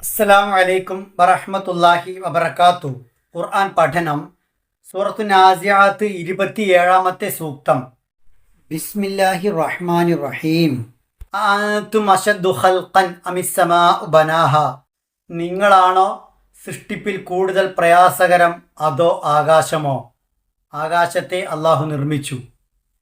അസ്സലാമു വലൈക്കും വറഹമത്തല്ലാഹി വബർക്കാത്തു ഖുർആൻ പഠനം സൂറത്തു നാസിയാത്ത് ഇരുപത്തിയേഴാമത്തെ സൂക്തം. ബിസ്മില്ലാഹി റഹ്മാൻ റഹീം. ബനാഹ. നിങ്ങളാണോ സൃഷ്ടിപ്പിൽ കൂടുതൽ പ്രയാസകരം അതോ ആകാശമോ? ആകാശത്തെ അള്ളാഹു നിർമ്മിച്ചു.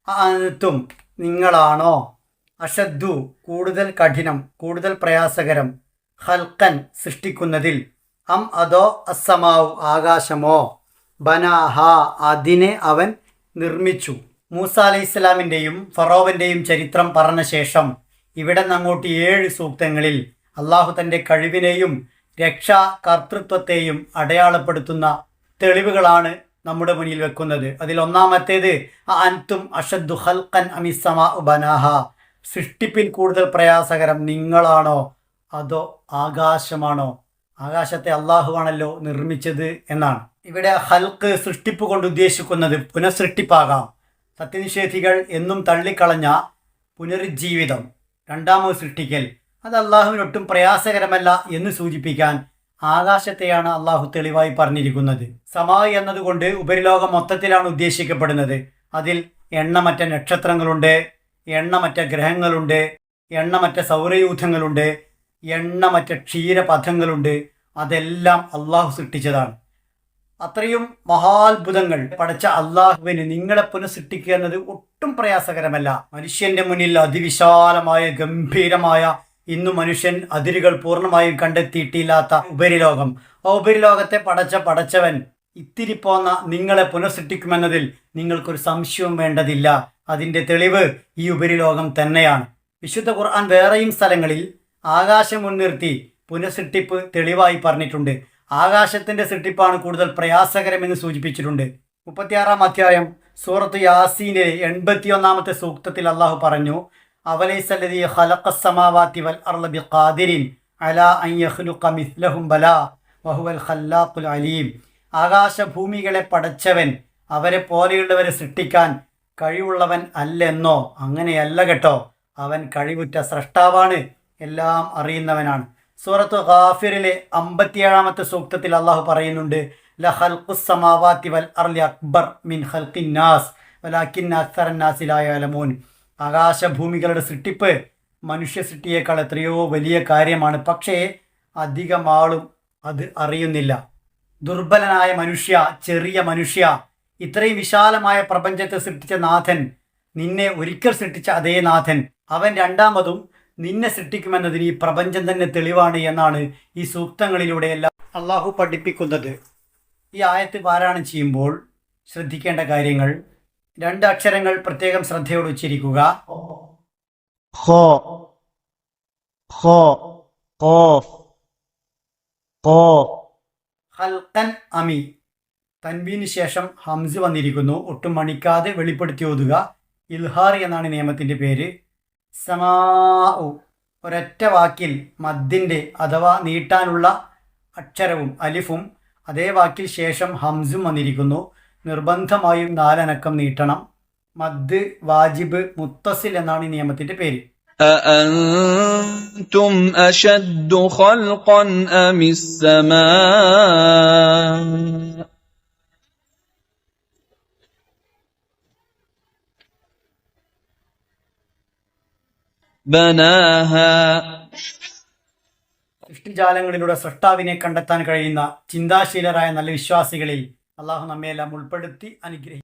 അനത്തും നിങ്ങളാണോ അഷദ്ദു കൂടുതൽ കഠിനം കൂടുതൽ പ്രയാസകരം ഹൽക്കൻ സൃഷ്ടിക്കുന്നതിൽ. അം അതോ അസ്സമാവു ആകാശമോ? ബനാഹ അതിനെ അവൻ നിർമ്മിച്ചു. മൂസ അലൈഹി ഇസ്ലാമിന്റെയും ഫറോവന്റെയും ചരിത്രം പറഞ്ഞ ശേഷം ഇവിടെ നിന്നങ്ങോട്ട് ഏഴ് സൂക്തങ്ങളിൽ അള്ളാഹു തന്റെ കഴിവിനെയും രക്ഷാ കർത്തൃത്വത്തെയും അടയാളപ്പെടുത്തുന്ന തെളിവുകളാണ് നമ്മുടെ മുന്നിൽ വെക്കുന്നത്. അതിൽ ഒന്നാമത്തേത് അൻതും അഷദ്ദു ബനാഹ. സൃഷ്ടിപ്പിൽ കൂടുതൽ പ്രയാസകരം നിങ്ങളാണോ? അതോ ആകാശമാണോ? ആകാശത്തെ അള്ളാഹുവാണല്ലോ നിർമ്മിച്ചത് എന്നാണ്. ഇവിടെ ഹൽക്ക് സൃഷ്ടിപ്പ് കൊണ്ട് ഉദ്ദേശിക്കുന്നത് പുനഃസൃഷ്ടിപ്പാകാം. സത്യനിഷേധികൾ എന്നും തള്ളിക്കളഞ്ഞ പുനരുജ്ജീവിതം. രണ്ടാമത് സൃഷ്ടിക്കൽ. അത് അള്ളാഹുവിനൊട്ടും പ്രയാസകരമല്ല എന്ന് സൂചിപ്പിക്കാൻ ആകാശത്തെയാണ് അള്ളാഹു തെളിവായി പറഞ്ഞിരിക്കുന്നത്. സമായി എന്നതുകൊണ്ട് ഉപരിലോകം മൊത്തത്തിലാണ് ഉദ്ദേശിക്കപ്പെടുന്നത്. അതിൽ എണ്ണമറ്റ നക്ഷത്രങ്ങളുണ്ട് എണ്ണമറ്റ ഗ്രഹങ്ങളുണ്ട് എണ്ണമറ്റ സൗരയൂഥങ്ങളുണ്ട് എണ്ണമറ്റ ക്ഷീരപഥങ്ങളുണ്ട്. അതെല്ലാം അള്ളാഹു സൃഷ്ടിച്ചതാണ്. അത്രയും മഹാത്ഭുതങ്ങൾ പഠിച്ച അള്ളാഹുവിന് നിങ്ങളെ പുനഃസൃഷ്ടിക്കുക എന്നത് ഒട്ടും പ്രയാസകരമല്ല. മനുഷ്യന്റെ മുന്നിൽ അതിവിശാലമായ ഗംഭീരമായ ഇന്നു മനുഷ്യൻ അതിരുകൾ പൂർണമായും കണ്ടെത്തിയിട്ടില്ലാത്ത ഉപരിലോകം. ആ ഉപരിലോകത്തെ പടച്ച പടച്ചവൻ ഇത്തിരി പോന്ന നിങ്ങളെ പുനഃസൃഷ്ടിക്കുമെന്നതിൽ നിങ്ങൾക്കൊരു സംശയവും വേണ്ടതില്ല. അതിന്റെ തെളിവ് ഈ ഉപരിലോകം തന്നെയാണ്. വിശുദ്ധ ഖുർആൻ വേറെയും സ്ഥലങ്ങളിൽ ആകാശം മുൻനിർത്തി പുനഃസൃഷ്ടിപ്പ് തെളിവായി പറഞ്ഞിട്ടുണ്ട്. ആകാശത്തിന്റെ സൃഷ്ടിപ്പാണ് കൂടുതൽ പ്രയാസകരമെന്ന് സൂചിപ്പിച്ചിട്ടുണ്ട്. മുപ്പത്തിയാറാം അധ്യായം സൂറത്ത് യാസീനിലെ എൺപത്തിയൊന്നാമത്തെ സൂക്തത്തിൽ അള്ളാഹു പറഞ്ഞു അവലൈസല്ലതി ഖലഖസ്സമാവാതി വൽ അർള ഖാദിരിൻ അലാ ബലാ വഹുവൽ ഖല്ലാഖുൽ അലീം. ആകാശഭൂമികളെ പടച്ചവൻ അവരെ പോലെയുള്ളവരെ സൃഷ്ടിക്കാൻ കഴിവുള്ളവൻ അല്ലെന്നോ? അങ്ങനെയല്ല കേട്ടോ. അവൻ കഴിവുറ്റ സ്രഷ്ടാവാണ്. എല്ലാം അറിയുന്നവനാണ്. സൂറത്ത് ഖാഫിറിലെ അമ്പത്തിയേഴാമത്തെ സൂക്തത്തിൽ അള്ളാഹു പറയുന്നുണ്ട് വൽ അക്ബർ മിൻ ആകാശഭൂമികളുടെ സൃഷ്ടിപ്പ് മനുഷ്യ സൃഷ്ടിയേക്കാൾ എത്രയോ വലിയ കാര്യമാണ്. പക്ഷേ അധികം ആളും അത് അറിയുന്നില്ല. ദുർബലനായ മനുഷ്യ ചെറിയ മനുഷ്യ ഇത്രയും വിശാലമായ പ്രപഞ്ചത്തെ സൃഷ്ടിച്ച നാഥൻ നിന്നെ ഒരിക്കൽ സൃഷ്ടിച്ച അതേ നാഥൻ അവൻ രണ്ടാമതും നിന്നെ സൃഷ്ടിക്കുമെന്നതിന് ഈ പ്രപഞ്ചം തന്നെ തെളിവാണ് എന്നാണ് ഈ സൂക്തങ്ങളിലൂടെ എല്ലാം അള്ളാഹു പഠിപ്പിക്കുന്നത്. ഈ ആയത്ത് പാരായണം ചെയ്യുമ്പോൾ ശ്രദ്ധിക്കേണ്ട കാര്യങ്ങൾ. രണ്ട് അക്ഷരങ്ങൾ പ്രത്യേകം ശ്രദ്ധയോട് ഉച്ചരിക്കുക. ഹോ അമി. തൻവീന് ശേഷം ഹംസ് വന്നിരിക്കുന്നു. ഒട്ടും മണിക്കാതെ വെളിപ്പെടുത്തി ഓതുക. ഇൽഹാർ എന്നാണ് നിയമത്തിന്റെ പേര്. സമാ ഒരൊറ്റ വാക്കിൽ മദ്ദിൻ്റെ അഥവാ നീട്ടാനുള്ള അക്ഷരവും അലിഫും അതേ വാക്കിൽ ശേഷം ഹംസും വന്നിരിക്കുന്നു നിർബന്ധമായും നാലനക്കം നീട്ടണം മദ് വാജിബ് മുത്തസിൽ എന്നാണ് ഈ നിയമത്തിൻ്റെ പേര് أأنتم أشد خلقا أم السماء സൃഷ്ടിജാലങ്ങളിലൂടെ സൃഷ്ടാവിനെ കണ്ടെത്താൻ കഴിയുന്ന ചിന്താശീലരായ നല്ല വിശ്വാസികളിൽ അള്ളാഹു നമ്മയെല്ലാം ഉൾപ്പെടുത്തി അനുഗ്രഹിക്കും